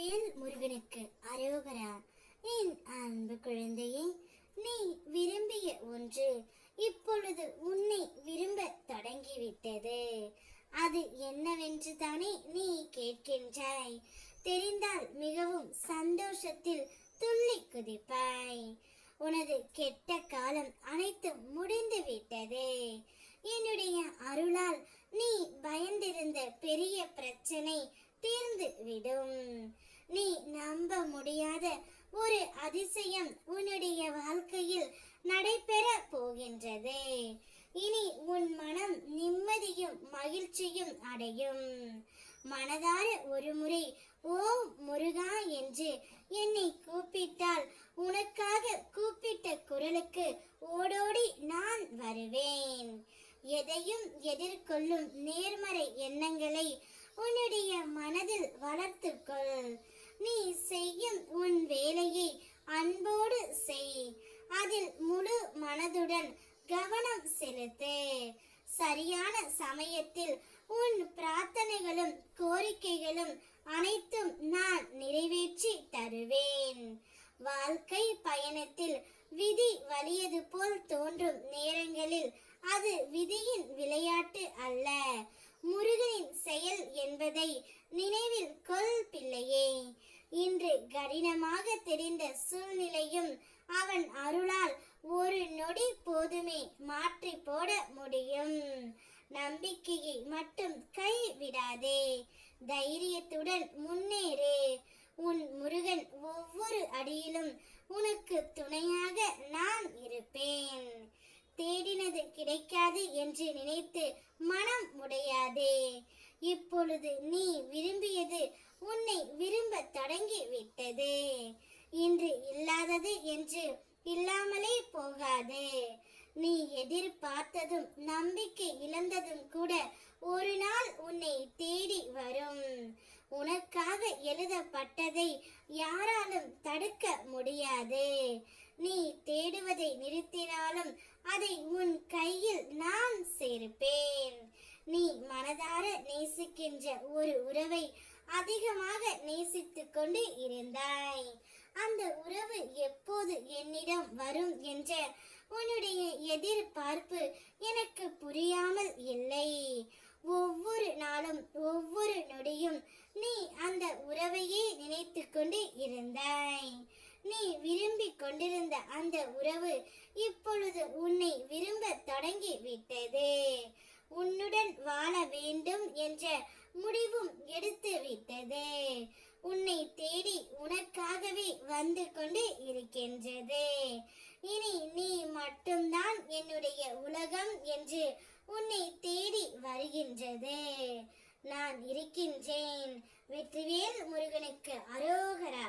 வெற்றிவேல் முருகனுக்கு அரோகரா என் அன்பு குழந்தையே நீ விரும்பிய ஒன்று இப்பொழுது உன்னை விரும்ப தொடங்கிவிட்டது. அது என்னவென்று தானே நீ கேட்கின்றாய். தெரிந்தால் மிகவும் சந்தோஷத்தில் துள்ளி குதிப்பாய். உனது கெட்ட காலம் அனைத்தும் முடிந்து விட்டது என்னுடைய அருளால் நீ பயந்திருந்த பெரிய பிரச்சனை தீர்ந்து விடும் நீ நம்ப முடியாத ஒரு அதிசயம் உன்னுடைய வாழ்க்கையில் நடைபெற போகின்றது இனி உன் மனம் நிம்மதியும் மகிழ்ச்சியும் அடையும். மனதார ஒரு முறை ஓ முருகா என்று என்னை கூப்பிட்டால் உனக்காக கூப்பிட்ட குரலுக்கு ஓடோடி நான் வருவேன். எதையும் எதிர்கொள்ளும் நேர்மறை எண்ணங்களை உன்னுடைய மனதில் வளர்த்துக்கொள். நீ செய்யும் கவனம் சரியான சமயத்தில் உன் பிரார்த்தனைகளும் கோரிக்கைகளும் அனைத்தும் நான் நிறைவேற்றி தருவேன். வாழ்க்கை பயணத்தில் விதி வலியது போல் தோன்றும் நேரங்களில் அது விதியின் விளையாட்டு அல்ல. முருகனின் செயல் என்பதை நினைவில் கொள் பிள்ளையே. இன்று கடினமாக தெரிந்த சூழ்நிலையும் அவன் அருளால் நொடி போதுமே. மாற்றி போட முடியும். நம்பிக்கையை மட்டும் கைவிடாதே தைரியத்துடன் முன்னேறு. உன் முருகன் ஒவ்வொரு அடியிலும் உனக்கு துணையாக நான் இருப்பேன். தேடினது கிடைக்காது என்று நினைத்து மனம் உடையாதே. இப்பொழுது நீ விரும்பியது உன்னை விரும்ப தொடங்கி விட்டது இன்று இழந்ததும் கூட ஒரு நாள் உன்னை தேடி வரும். உனக்காக எழுதப்பட்டதை யாராலும் தடுக்க முடியாது. நீ தேடுவதை நிறுத்தினாலும் அதை உன் கையில் நான் சேர்ப்பேன். நீ மனதார நேசிக்கின்ற ஒரு உறவை அதிகமாக நேசித்துக் கொண்டு இருந்தாய். அந்த உறவு எப்போது என்னிடம் வரும் என்ற உன்னுடைய எதிர்பார்ப்பு எனக்கு புரியாமல் இல்லை. ஒவ்வொரு நாளும் ஒவ்வொரு நொடியும் நீ அந்த உறவையே நினைத்து கொண்டு இருந்தாய் நீ விரும்பி கொண்டிருந்த அந்த உறவு இப்பொழுது உன்னை விரும்ப தொடங்கி விட்டது. உன்னுடன் வாழ வேண்டும் என்ற முடிவும் எடுத்து விட்டது. உன்னை தேடி உனக்காகவே வந்து கொண்டு இருக்கின்றது. இனி நீ மட்டும்தான் என்னுடைய உலகம் என்று உன்னை தேடி வருகின்றது. நான் இருக்கின்றேன். வெற்றிவேல் முருகனுக்கு அரோகரா.